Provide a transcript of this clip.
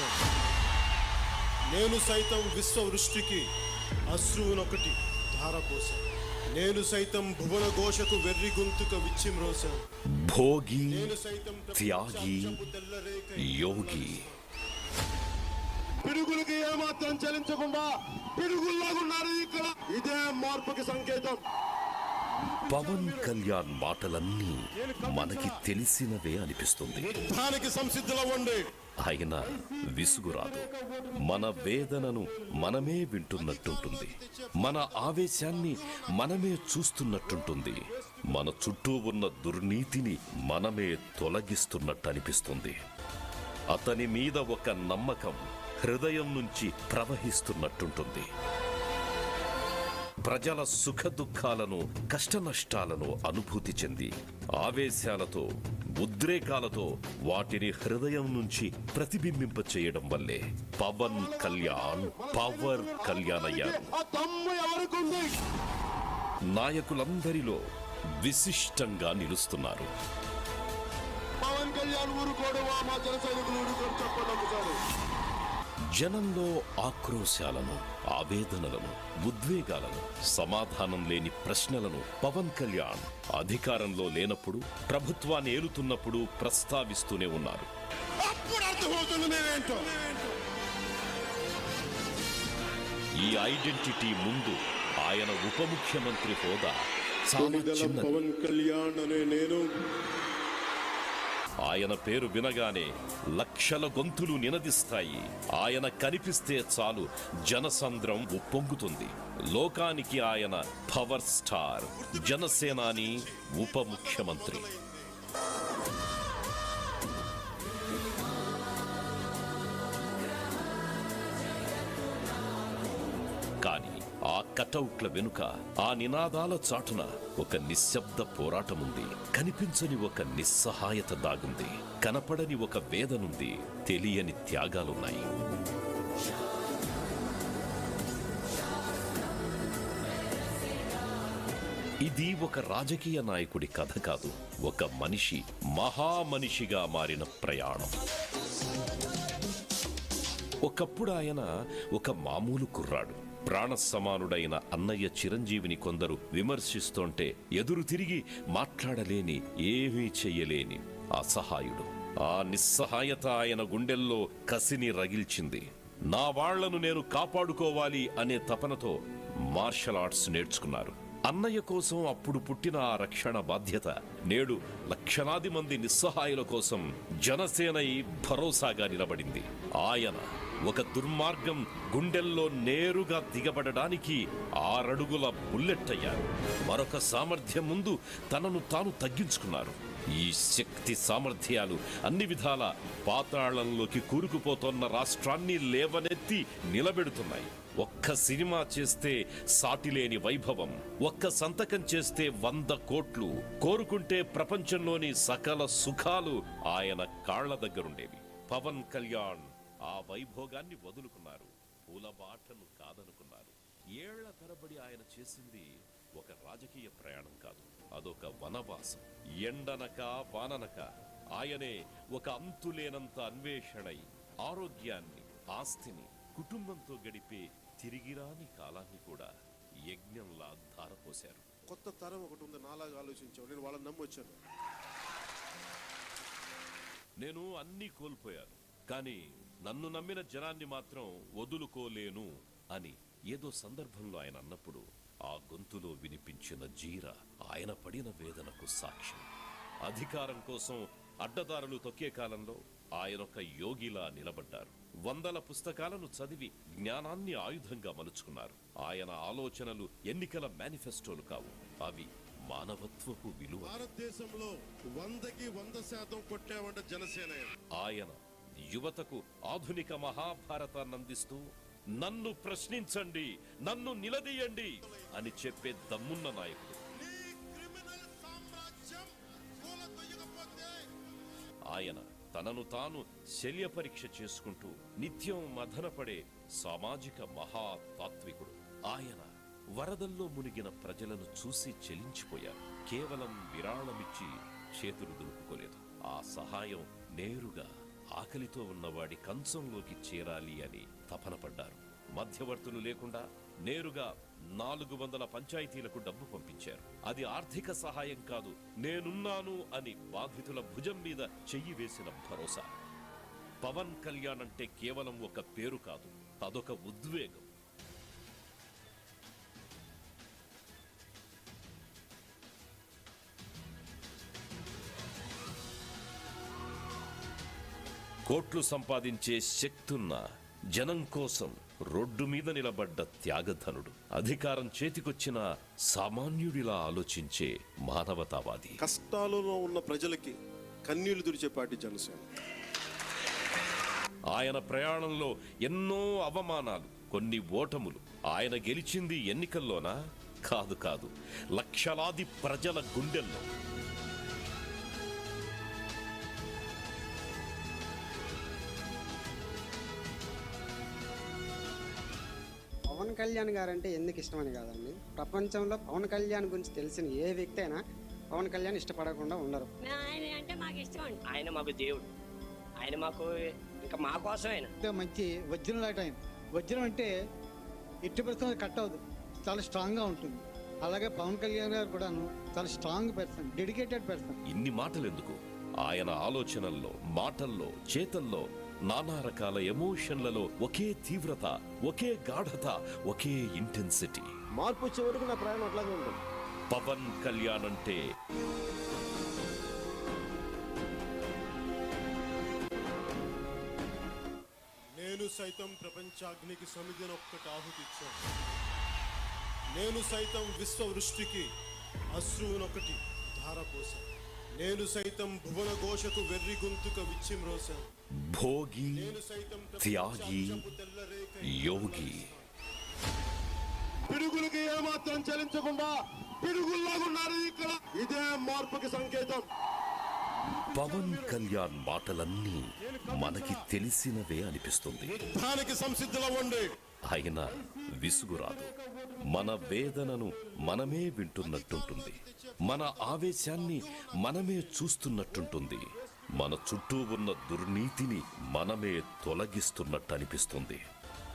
రాశాడు నేను సైతం విశ్వవృష్టికి అశ్రువునొకటి ధారపోశాను నేను సైతం భువన ఘోషకు వెర్రి గొంతుక విచ్చిమ్రోశాను భోగి నేను సైతం త్యాగి యోగి. పిడుగులకి ఏమాత్రం చలించకుండా పిడుగుల్లాగున్నారు ఇక్కడ. ఇదే మార్పుకి సంకేతం. పవన్ కళ్యాణ్ మాటలన్నీ మనకి తెలిసినవే అనిపిస్తుంది. యుద్ధానికి సంసిద్ధులవ్వండి. ఆయన విసుగురాదు మన వేదనను మనమే వింటున్నట్టుంటుంది. మన ఆవేశాన్ని మనమే చూస్తున్నట్టుంటుంది. మన చుట్టూ ఉన్న దుర్నీతిని మనమే తొలగిస్తున్నట్టు అనిపిస్తుంది అతని మీద ఒక నమ్మకం హృదయం నుంచి ప్రవహిస్తున్నట్టుంటుంది. ప్రజల సుఖ దుఃఖాలను కష్టనష్టాలను అనుభూతి చెంది ఆవేశాలతో ఉద్రేకాలతో వాటిని హృదయం నుంచి ప్రతిబింబింప చేయడం వల్లే పవన్ కళ్యాణ్ పవర్ కళ్యాణ్ అయ్యారు నాయకులందరిలో విశిష్టంగా నిలుస్తున్నారు. పవన్ కళ్యాణ్ ఊరుకోడు మా జన సైనికులు ఊరుకోడు చెప్పండి ఒకసారి జనంలో ఆక్రోశాలను ఆవేదనలను ఉద్వేగాలను సమాధానం లేని ప్రశ్నలను పవన్ కళ్యాణ్ అధికారంలో లేనప్పుడు ప్రభుత్వాన్ని ఏలుతున్నప్పుడు ప్రస్తావిస్తూనే ఉన్నారు. ఈ ఐడెంటిటీ ముందు ఆయన ఉప ముఖ్యమంత్రి హోదా చాలా పవన్ కళ్యాణ్ అనే నేను ఆయన పేరు వినగానే లక్షల గొంతులు నినదిస్తాయి. ఆయన కనిపిస్తే చాలు జనసంద్రం ఉప్పొంగుతుంది. లోకానికి ఆయన పవర్ స్టార్ జనసేనాని ఉప ముఖ్యమంత్రి. కటౌట్ల వెనుక ఆ నినాదాల చాటున ఒక నిశ్శబ్ద పోరాటముంది. కనిపించని ఒక నిస్సహాయత దాగుంది. కనపడని ఒక వేదనుంది తెలియని త్యాగాలున్నాయి. ఇది ఒక రాజకీయ నాయకుడి కథ కాదు. ఒక మనిషి మహామనిషిగా మారిన ప్రయాణం. ఒకప్పుడు ఆయన ఒక మామూలు కుర్రాడు. ప్రాణ సమానుడైన అన్నయ్య చిరంజీవిని కొందరు విమర్శిస్తుంటే ఎదురు తిరిగి మాట్లాడలేని ఏమీ చెయ్యలేని అసహాయుడు ఆ నిస్సహాయత ఆయన గుండెల్లో కసిని రగిల్చింది. నా వాళ్ళను నేను కాపాడుకోవాలి అనే తపనతో మార్షల్ ఆర్ట్స్ నేర్చుకున్నారు. అన్నయ్య కోసం అప్పుడు పుట్టిన ఆ రక్షణ బాధ్యత నేడు లక్షలాది మంది నిస్సహాయుల కోసం జనసేనై భరోసాగా నిలబడింది. ఆయన ఒక దుర్మార్గం గుండెల్లో నేరుగా దిగబడడానికి ఆరడుగుల బుల్లెట్ అయ్యారు మరొక సామర్థ్యం ముందు తనను తాను తగ్గించుకున్నారు. ఈ శక్తి సామర్థ్యాలు అన్ని విధాల పాతాళంలోకి కూరుకుపోతున్న రాష్ట్రాన్ని లేవనెత్తి నిలబెడుతున్నాయి. ఒక్క సినిమా చేస్తే సాటిలేని వైభవం ఒక్క సంతకం చేస్తే వంద కోట్లు కోరుకుంటే ప్రపంచంలోని సకల సుఖాలు ఆయన కాళ్ళ దగ్గరుండేవి. పవన్ కళ్యాణ్ ఆ వైభోగాన్ని వదులుకున్నారు. పూలబాటను కాదనుకున్నారు. ఏళ్ళ తరబడి ఆయన చేసింది ఒక రాజకీయ ప్రయాణం కాదు. అదొక వనవాసం. ఎండనక వాననక. ఆయనే ఒక అంతులేనంత అన్వేషణై ఆరోగ్యాన్ని ఆస్తిని కుటుంబంతో గడిపే తిరిగిరాని కాలాన్ని కూడా యజ్ఞంలా ధారపోశారు. కొత్త తరం ఒకటి ఉంది నాలాగా ఆలోచించావు నేను వాళ్ళని నమ్మొచ్చాను నేను అన్నీ కోల్పోయాను. కానీ నన్ను నమ్మిన జనాన్ని మాత్రం వదులుకోలేను అని ఏదో సందర్భంలో ఆయన అన్నప్పుడు ఆ గొంతులో వినిపించిన జీర ఆయన పడిన వేదనకు సాక్ష్యం. అధికారం కోసం అడ్డదారులు తొక్కే కాలంలో ఆయన ఒక యోగిలా నిలబడ్డారు. వందల పుస్తకాలను చదివి జ్ఞానాన్ని ఆయుధంగా మలుచుకున్నారు. ఆయన ఆలోచనలు ఎన్నికల మేనిఫెస్టోలు కావు. అవి మానవత్వపు విలువ భారతదేశంలో వందకి వంద శాతం కొట్టామంట జనసేన. ఆయన యువతకు ఆధునిక మహాభారతాన్ని అందిస్తూ నన్ను ప్రశ్నించండి నన్ను నిలదీయండి అని చెప్పే దమ్మున్న నాయకుడు. ఆయన తనను తాను శల్య పరీక్ష చేసుకుంటూ నిత్యం మదనపడే సామాజిక మహా తాత్వికుడు ఆయన వరదల్లో మునిగిన ప్రజలను చూసి చెలించిపోయారు కేవలం విరాళమిచ్చి చేతులు దులుపుకోలేదు. ఆ సహాయం నేరుగా ఆకలితో ఉన్నవాడి కంచంలోకి చేరాలి అని తపనపడ్డారు. మధ్యవర్తులు లేకుండా నేరుగా నాలుగు వందల పంచాయతీలకు డబ్బు పంపించారు. అది ఆర్థిక సహాయం కాదు నేనున్నాను అని బాధితుల భుజం మీద చెయ్యి వేసిన భరోసా. పవన్ కళ్యాణ్ అంటే కేవలం ఒక పేరు కాదు అదొక ఉద్వేగం. కోట్లు సంపాదించే శక్తున్న జనం కోసం రోడ్డు మీద నిలబడ్డ త్యాగధనుడు. అధికారం చేతికొచ్చిన సామాన్యుడిలా ఆలోచించే మానవతావాది. కష్టాలలో ఉన్న ప్రజలకి కన్నీళ్ళు తుడిచే పార్టీ జనసేన. ఆయన ప్రయాణంలో ఎన్నో అవమానాలు కొన్ని ఓటములు. ఆయన గెలిచింది ఎన్నికల్లోనా? కాదు కాదు. లక్షలాది ప్రజల గుండెల్లో. కళ్యాణ్ గారు అంటే ఎందుకు ఇష్టమని కాదండి? ప్రపంచంలో పవన్ కళ్యాణ్ గురించి తెలిసిన ఏ వ్యక్తి అయినా పవన్ కళ్యాణ్ ఇష్టపడకుండా ఉండరు. ఆయన అంటే మాకు ఇష్టం అండి. ఆయన మాకు దేవుడు. ఆయన మాకు ఇంకా మా కోసం ఆయన అంటే మంచి వజ్రం లాంటి ఆయన. వజ్రం అంటే ఎట్టి పరిస్థితుల్లో కట్ అవ్వదు. చాలా స్ట్రాంగ్గా ఉంటుంది. అలాగే పవన్ కళ్యాణ్ గారు కూడాను చాలా స్ట్రాంగ్ పర్సన్ డెడికేటెడ్ పర్సన్. ఇన్ని మాటలెందుకు? ఆయన ఆలోచనల్లో మాటల్లో చేతల్లో నానా రకాల ఎమోషన్లలో ఒకే తీవ్రత ఒకే గాఢత ఒకే ఇంటెన్సిటీ. మార్పు వచ్చే వరకు నా ప్రయాణం అట్లాగే ఉంటుంది. పవన్ కళ్యాణ్ అంటే? నేను సైతం ప్రపంచాగ్నికి సమిధిని ఒక్కటి ఆహుతిచ్చాను. నేను సైతం విశ్వవృష్టికి అశ్రువునొకటి ధారపోశాను. నేను సైతం భువన ఘోషకు వెర్రి గొంతుక విచ్చిమ్రోశాను భోగి త్యాగి యోగి. పిడుగులకి ఏమాత్రం చలించకుండా పిడుగుల్లాగున్నారు ఇక్కడ. ఇదే మార్పుకి సంకేతం. పవన్ కళ్యాణ్ మాటలన్నీ మనకి తెలిసినవే అనిపిస్తుంది. యుద్ధానికి సంసిద్ధులవ్వండి. ఆయన విసుగురాదు. మన వేదనను మనమే వింటున్నట్టుంటుంది. మన ఆవేశాన్ని మనమే చూస్తున్నట్టుంటుంది. మన చుట్టూ ఉన్న దుర్నీతిని మనమే తొలగిస్తున్నట్టు అనిపిస్తుంది